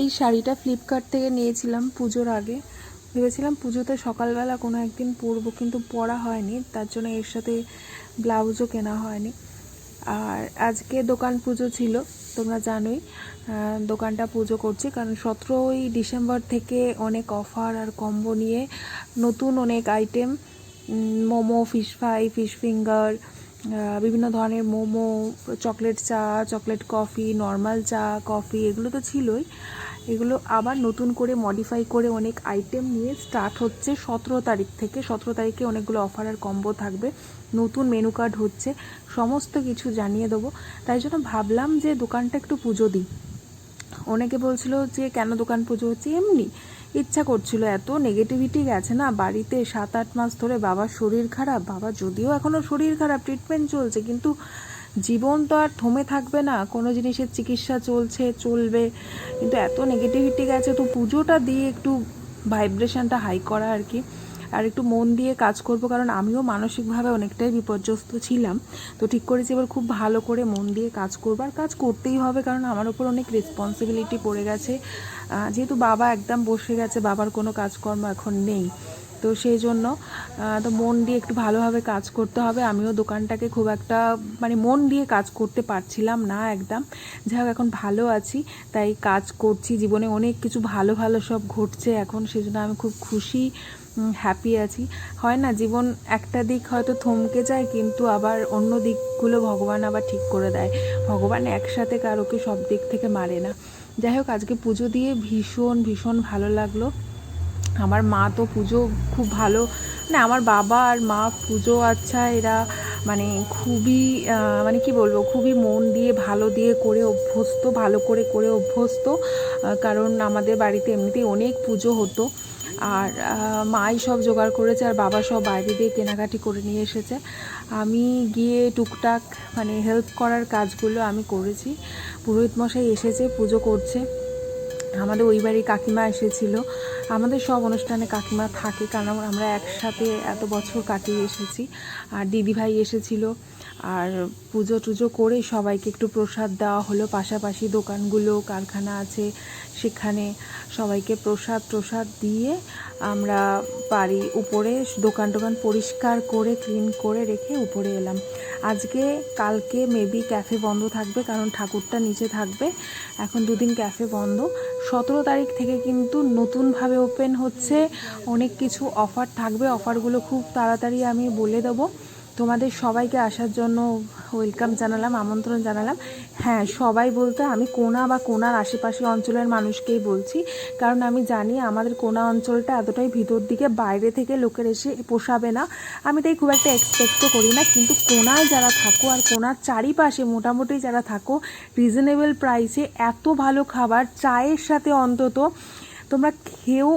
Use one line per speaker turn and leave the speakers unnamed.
এই শাড়িটা ফ্লিপকার্ট থেকে নিয়েছিলাম পুজোর আগে। ভেবেছিলাম পুজোতে সকালবেলা কোনো একদিন পরবো, কিন্তু পরা হয়নি। তার জন্য এর সাথে ব্লাউজও কেনা হয়নি। আর আজকে দোকান পুজো ছিল, তোমরা জানোই দোকানটা পুজো করছি। কারণ সতেরোই ডিসেম্বর থেকে অনেক অফার আর কম্বো নিয়ে নতুন অনেক item momo fish fry fish finger বিভিন্ন ধরনের মোমো, চকলেট চা, চকলেট কফি, নর্মাল চা, কফি, এগুলো তো ছিলই। এগুলো আবার নতুন করে মডিফাই করে অনেক আইটেম নিয়ে স্টার্ট হচ্ছে সতেরো তারিখ থেকে। সতেরো তারিখে অনেকগুলো অফার আর কম্বো থাকবে। নতুন মেনু কার্ড হচ্ছে। সমস্ত কিছু জানিয়ে দেবো। তাই জন্য ভাবলাম যে দোকানটা একটু পুজো দিই। অনেকে বলছিল যে, কেন দোকান পুজো হচ্ছে? এমনি ইচ্ছা করছিল, এত নেগেটিভিটি গেছে না, বাড়িতে সাত আট মাস ধরে বাবার শরীর খারাপ, বাবা যদিও এখনও শরীর খারাপ ট্রিটমেন্ট চলছে, কিন্তু জীবন তো আর থমে থাকবে না, কোনো জিনিসের চিকিৎসা চলছে, চলবে, কিন্তু এত নেগেটিভিটি গেছে, তো পুজোটা দিয়ে একটু ভাইব্রেশনটা হাই করা আর কি। আর একটু মন দিয়ে কাজ করব, কারণ আমিও মানসিকভাবে অনেকটাই বিপর্যস্ত ছিলাম। তো ঠিক করেছি, এবার খুব ভালো করে মন দিয়ে কাজ করব। আর কাজ করতেই হবে, কারণ আমার ওপর অনেক রেসপন্সিবিলিটি পড়ে গেছে। যেহেতু বাবা একদম বসে গেছে, বাবার কোনো কাজকর্ম এখন নেই। তো সেই জন্য তো মন দিয়ে একটু ভালোভাবে কাজ করতে হবে। আমিও দোকানটাকে খুব একটা মানে মন দিয়ে কাজ করতে পারছিলাম না একদম। যাই হোক, এখন ভালো আছি। তাই কাজ করছি। জীবনে অনেক কিছু ভালো ভালো সব ঘটছে এখন। সেই জন্য আমি খুব খুশি হ্যাপি আছি। হয় না, জীবন একটা দিক হয়তো থমকে যায়, কিন্তু আবার অন্য দিকগুলো ভগবান আবার ঠিক করে দেয়। ভগবান একসাথে কারোকে সব দিক থেকে মারে না। যাই হোক, আজকে পুজো দিয়ে ভীষণ ভীষণ ভালো লাগল। আমার মা তো পুজো খুব ভালো মানে আমার বাবা আর মা পুজো আচ্ছা এরা মানে খুবই মানে কি বলব, খুবই মন দিয়ে, ভালো দিয়ে করে অভ্যস্ত, ভালো করে করে অভ্যস্ত কারণ আমাদের বাড়িতে এমনিতেই অনেক পুজো হতো। আর মাই সব জোগাড় করেছে, আর বাবা সব বাইরে দিয়ে কেনাকাটি করে নিয়ে এসেছে। আমি গিয়ে টুকটাক মানে হেল্প করার কাজগুলো আমি করেছি। পুরোহিত মশাই এসেছে, পুজো করছে। আমাদের ওই বাড়ির কাকিমা এসেছিল। আমাদের সব অনুষ্ঠানে কাকিমা থাকে কারণ আমরা একসাথে এত বছর কাটিয়ে এসেছি। আর দিদিভাই এসেছিল। আর পুজো টুজো করে সবাইকে একটু প্রসাদ দেওয়া হলো। পাশাপাশি দোকানগুলো, কারখানা আছে সেখানে সবাইকে প্রসাদ প্রসাদ দিয়ে আমরা বাড়ি উপরে দোকান টোকান পরিষ্কার করে ক্লিন করে রেখে উপরে এলাম। আজকে, কালকে মেবি ক্যাফে বন্ধ থাকবে কারণ ঠাকুরটা নিচে থাকবে। এখন দুদিন ক্যাফে বন্ধ। সতেরো তারিখ থেকে কিন্তু নতুনভাবে ওপেন হচ্ছে। অনেক কিছু অফার থাকবে। অফারগুলো খুব তাড়াতাড়ি আমি বলে দেবো। তোমাদের সবাইকে আসার জন্য ওয়েলকাম জানালাম, আমন্ত্রণ জানালাম। হ্যাঁ সবাই বলতে আমি কোনা বা কোনার আশেপাশে অঞ্চলের মানুষকেই বলছি। কারণ আমি জানি আমাদের কোনা অঞ্চলটা এতটাই ভিতর দিকে, বাইরে থেকে লোকের এসে পোষাবে না। আমি তাই খুব একটা এক্সপেক্টও করি না, কিন্তু কোনায় যারা থাকো আর কোনার চারিপাশে মোটামুটি যারা থাকো রিজনেবল প্রাইসে এত ভালো খাবার, চায়ের সাথে অন্তত তোমরা খেয়েও